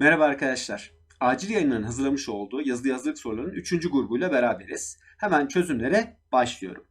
Merhaba arkadaşlar. Acil yayınların hazırlamış olduğu yazılı hazırlık sorularının 3. grubuyla beraberiz. Hemen çözümlere başlıyorum.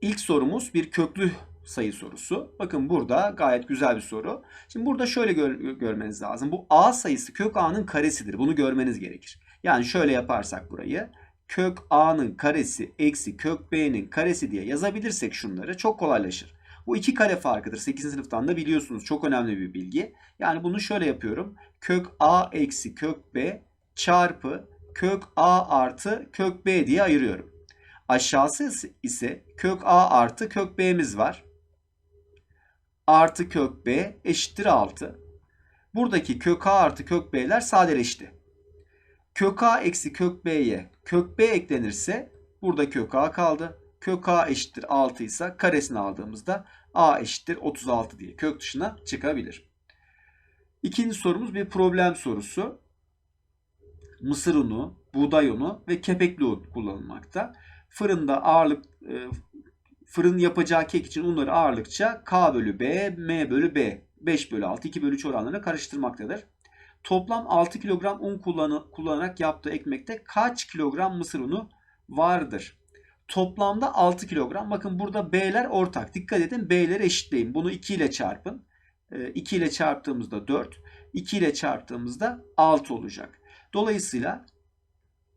İlk sorumuz bir köklü sayı sorusu. Bakın burada gayet güzel bir soru. Şimdi burada şöyle gör- görmeniz lazım. Bu a sayısı kök a'nın karesidir. Bunu görmeniz gerekir. Yani şöyle yaparsak burayı kök a'nın karesi eksi kök b'nin karesi diye yazabilirsek şunları çok kolaylaşır. Bu iki kare farkıdır. 8. sınıftan da biliyorsunuz. Çok önemli bir bilgi. Yani bunu şöyle yapıyorum. Kök a eksi kök b çarpı kök a artı kök b diye ayırıyorum. Aşağısı ise kök a artı kök b'miz var. Artı kök b eşittir 6. Buradaki kök a artı kök b'ler sadeleşti. Kök a eksi kök b'ye kök b eklenirse burada kök a kaldı. Kök a eşittir 6 ise karesini aldığımızda a eşittir 36 diye kök dışına çıkabilir. İkinci sorumuz bir problem sorusu. Mısır unu, buğday unu ve kepekli un kullanılmakta. Fırında ağırlık e, fırın yapacağı kek için unları ağırlıkça K bölü B, M bölü B, 5 bölü 6, 2 bölü 3 oranlarına karıştırmaktadır. Toplam 6 kilogram un kullanarak yaptığı ekmekte kaç kilogram mısır unu vardır? Toplamda 6 kilogram. Bakın burada B'ler ortak. Dikkat edin B'leri eşitleyin. Bunu 2 ile çarpın. 2 ile çarptığımızda 4. 2 ile çarptığımızda 6 olacak. Dolayısıyla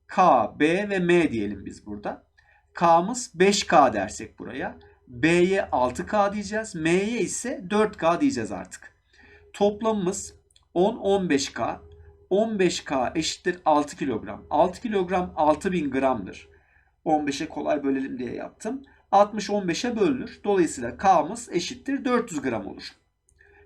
K, B ve M diyelim biz burada. K'mız 5K dersek buraya. B'ye 6K diyeceğiz. M'ye ise 4K diyeceğiz artık. Toplamımız 10, 15K. 15K eşittir 6 kilogram. 6 kilogram 6000 gramdır. 15'e kolay bölelim diye yaptım. 60 15'e bölünür. Dolayısıyla K'mız eşittir 400 gram olur.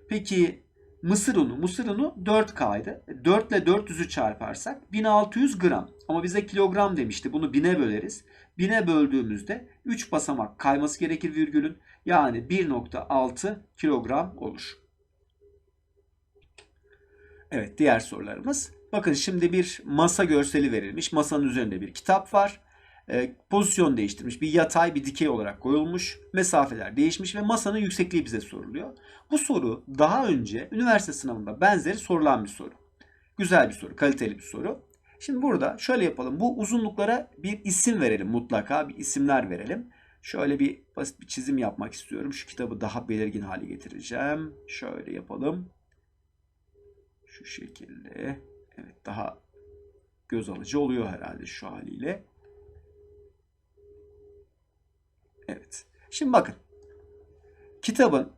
Peki mısır unu, mısır unu 4K'ydı. 4 ile 400'ü çarparsak 1600 gram. Ama bize kilogram demişti. Bunu 1000'e böleriz. 1000'e böldüğümüzde 3 basamak kayması gerekir virgülün. Yani 1.6 kilogram olur. Evet diğer sorularımız. Bakın şimdi bir masa görseli verilmiş. Masanın üzerinde bir kitap var. E, pozisyon değiştirmiş. Bir yatay bir dikey olarak koyulmuş. Mesafeler değişmiş ve masanın yüksekliği bize soruluyor. Bu soru daha önce üniversite sınavında benzeri sorulan bir soru. Güzel bir soru, kaliteli bir soru. Şimdi burada şöyle yapalım. Bu uzunluklara bir isim verelim mutlaka. Bir isimler verelim. Şöyle bir basit bir çizim yapmak istiyorum. Şu kitabı daha belirgin hale getireceğim. Şöyle yapalım. Şu şekilde. Evet daha göz alıcı oluyor herhalde şu haliyle. Evet. Şimdi bakın. Kitabın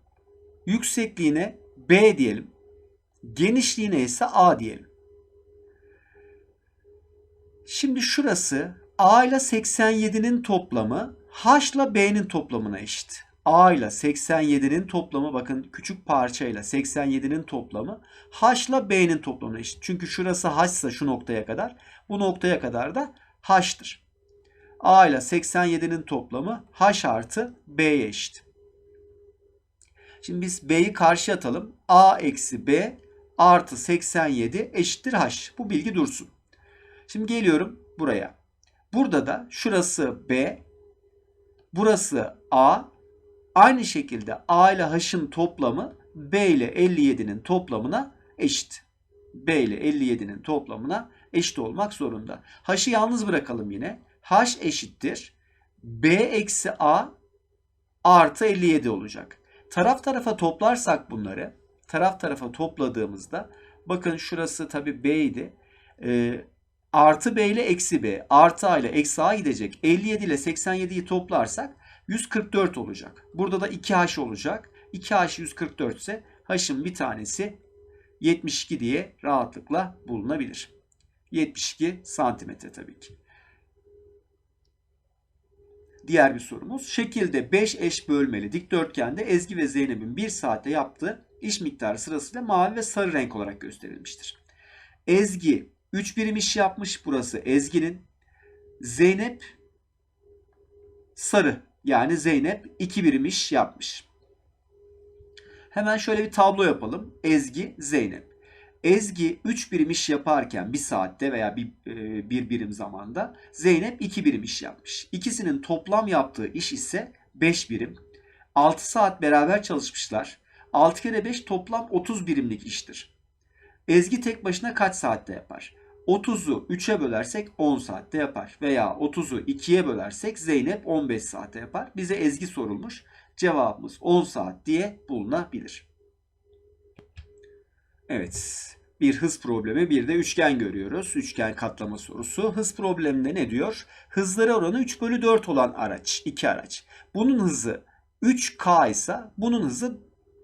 yüksekliğine B diyelim. Genişliğine ise A diyelim. Şimdi şurası A ile 87'nin toplamı H ile B'nin toplamına eşit. A ile 87'nin toplamı bakın küçük parçayla 87'nin toplamı H ile B'nin toplamına eşit. Çünkü şurası H ise şu noktaya kadar bu noktaya kadar da H'tır. A ile 87'nin toplamı H artı B'ye eşit. Şimdi biz B'yi karşı atalım. A eksi B artı 87 eşittir H. Bu bilgi dursun. Şimdi geliyorum buraya. Burada da şurası B, burası A. Aynı şekilde A ile H'ın toplamı B ile 57'nin toplamına eşit. B ile 57'nin toplamına eşit olmak zorunda. H'ı yalnız bırakalım yine. H eşittir. B eksi A artı 57 olacak. Taraf tarafa toplarsak bunları, taraf tarafa topladığımızda bakın şurası tabi B idi. Ee, artı B ile eksi B, artı A ile eksi A gidecek. 57 ile 87'yi toplarsak 144 olacak. Burada da 2H olacak. 2H 144 ise H'ın bir tanesi 72 diye rahatlıkla bulunabilir. 72 santimetre tabii ki. Diğer bir sorumuz. Şekilde 5 eş bölmeli dikdörtgende Ezgi ve Zeynep'in 1 saatte yaptığı iş miktarı sırasıyla mavi ve sarı renk olarak gösterilmiştir. Ezgi 3 birim iş yapmış. Burası Ezgi'nin. Zeynep sarı. Yani Zeynep 2 birim iş yapmış. Hemen şöyle bir tablo yapalım. Ezgi, Zeynep. Ezgi 3 birim iş yaparken bir saatte veya bir, e, bir birim zamanda Zeynep 2 birim iş yapmış. İkisinin toplam yaptığı iş ise 5 birim. 6 saat beraber çalışmışlar. 6 kere 5 toplam 30 birimlik iştir. Ezgi tek başına kaç saatte yapar? 30'u 3'e bölersek 10 saatte yapar. Veya 30'u 2'ye bölersek Zeynep 15 saatte yapar. Bize Ezgi sorulmuş. Cevabımız 10 saat diye bulunabilir. Evet. Bir hız problemi bir de üçgen görüyoruz. Üçgen katlama sorusu. Hız probleminde ne diyor? Hızları oranı 3 bölü 4 olan araç. iki araç. Bunun hızı 3K ise bunun hızı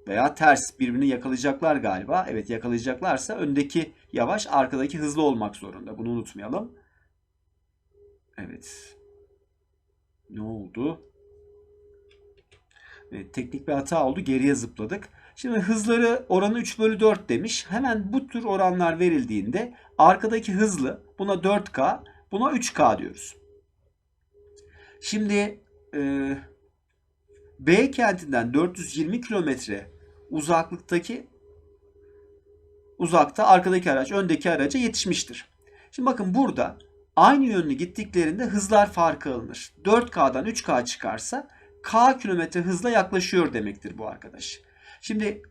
veya ters birbirini yakalayacaklar galiba. Evet yakalayacaklarsa öndeki yavaş arkadaki hızlı olmak zorunda. Bunu unutmayalım. Evet. Ne oldu? Evet, teknik bir hata oldu. Geriye zıpladık. Şimdi hızları oranı 3 bölü 4 demiş. Hemen bu tür oranlar verildiğinde arkadaki hızlı buna 4K buna 3K diyoruz. Şimdi e, B kentinden 420 kilometre uzaklıktaki uzakta arkadaki araç öndeki araca yetişmiştir. Şimdi bakın burada aynı yönlü gittiklerinde hızlar farkı alınır. 4K'dan 3K çıkarsa K kilometre hızla yaklaşıyor demektir bu arkadaş. Şimdi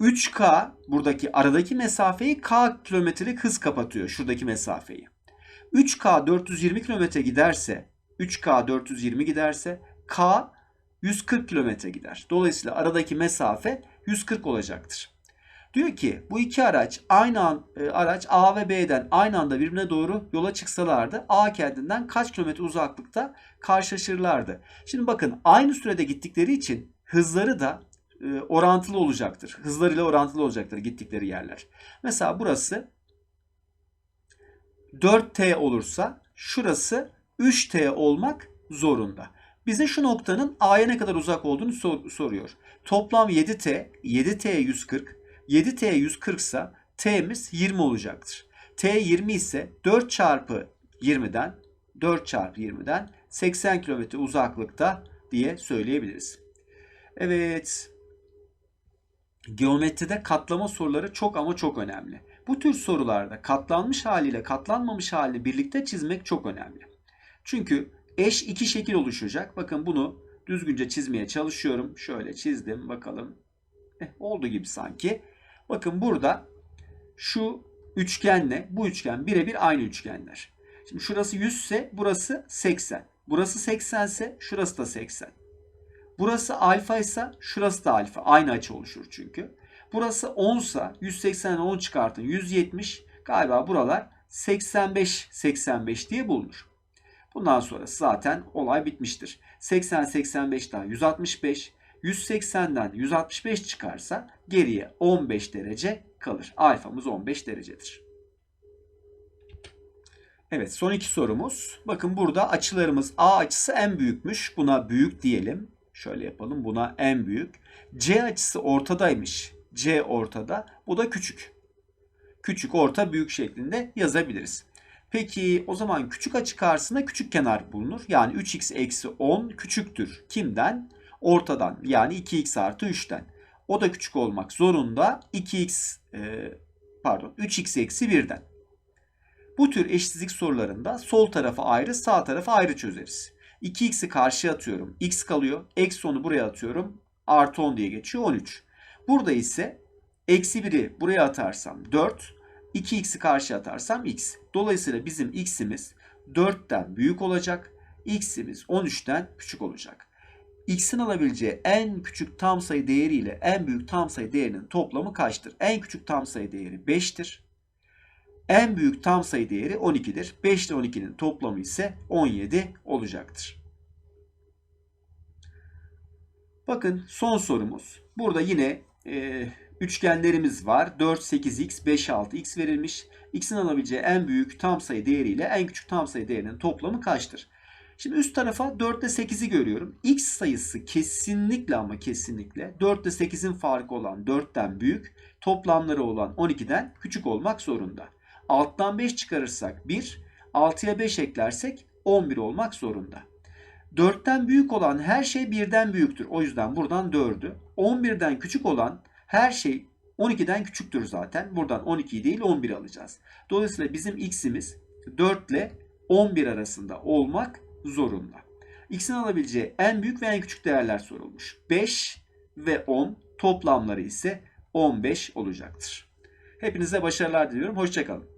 3K buradaki aradaki mesafeyi K kilometrelik hız kapatıyor şuradaki mesafeyi. 3K 420 kilometre giderse 3K 420 giderse K 140 kilometre gider. Dolayısıyla aradaki mesafe 140 olacaktır. Diyor ki bu iki araç aynı an, e, araç A ve B'den aynı anda birbirine doğru yola çıksalardı A kendinden kaç kilometre uzaklıkta karşılaşırlardı. Şimdi bakın aynı sürede gittikleri için hızları da e, orantılı olacaktır. Hızlarıyla orantılı olacaktır gittikleri yerler. Mesela burası 4T olursa şurası 3T olmak zorunda. Bize şu noktanın A'ya ne kadar uzak olduğunu sor- soruyor. Toplam 7T, 7T 140, 7T 140 ise T'miz 20 olacaktır. T 20 ise 4 çarpı 20'den 4 çarpı 20'den 80 kilometre uzaklıkta diye söyleyebiliriz. Evet. Geometride katlama soruları çok ama çok önemli. Bu tür sorularda katlanmış haliyle katlanmamış halini birlikte çizmek çok önemli. Çünkü eş iki şekil oluşacak. Bakın bunu düzgünce çizmeye çalışıyorum. Şöyle çizdim bakalım. Eh, oldu gibi sanki. Bakın burada şu üçgenle bu üçgen birebir aynı üçgenler. Şimdi şurası 100 ise burası 80. Burası 80 ise şurası da 80. Burası alfa ise şurası da alfa. Aynı açı oluşur çünkü. Burası 10 ise 180'den 10 çıkartın 170. Galiba buralar 85 85 diye bulunur. Bundan sonrası zaten olay bitmiştir. 80 85'ten 165, 180'den 165 çıkarsa geriye 15 derece kalır. Alfamız 15 derecedir. Evet son iki sorumuz. Bakın burada açılarımız A açısı en büyükmüş. Buna büyük diyelim. Şöyle yapalım. Buna en büyük. C açısı ortadaymış. C ortada. Bu da küçük. Küçük, orta, büyük şeklinde yazabiliriz. Peki o zaman küçük açı karşısında küçük kenar bulunur. Yani 3x eksi 10 küçüktür. Kimden? Ortadan. Yani 2x artı 3'ten. O da küçük olmak zorunda. 2x e, pardon 3x eksi 1'den. Bu tür eşitsizlik sorularında sol tarafı ayrı sağ tarafı ayrı çözeriz. 2x'i karşıya atıyorum. x kalıyor. Eksi 10'u buraya atıyorum. Artı 10 diye geçiyor 13. Burada ise eksi 1'i buraya atarsam 4. 2x'i karşıya atarsam x. Dolayısıyla bizim x'imiz 4'ten büyük olacak. x'imiz 13'ten küçük olacak. x'in alabileceği en küçük tam sayı değeri ile en büyük tam sayı değerinin toplamı kaçtır? En küçük tam sayı değeri 5'tir. En büyük tam sayı değeri 12'dir. 5 ile 12'nin toplamı ise 17 olacaktır. Bakın son sorumuz. Burada yine e, üçgenlerimiz var. 4, 8x, 5, 6x verilmiş. x'in alabileceği en büyük tam sayı değeri ile en küçük tam sayı değerinin toplamı kaçtır? Şimdi üst tarafa 4 ile 8'i görüyorum. x sayısı kesinlikle ama kesinlikle 4 ile 8'in farkı olan 4'ten büyük, toplamları olan 12'den küçük olmak zorunda. Alttan 5 çıkarırsak 1, 6'ya 5 eklersek 11 olmak zorunda. 4'ten büyük olan her şey 1'den büyüktür. O yüzden buradan 4'ü. 11'den küçük olan her şey 12'den küçüktür zaten. Buradan 12 değil 11 alacağız. Dolayısıyla bizim x'imiz 4 ile 11 arasında olmak zorunda. X'in alabileceği en büyük ve en küçük değerler sorulmuş. 5 ve 10 toplamları ise 15 olacaktır. Hepinize başarılar diliyorum. Hoşçakalın.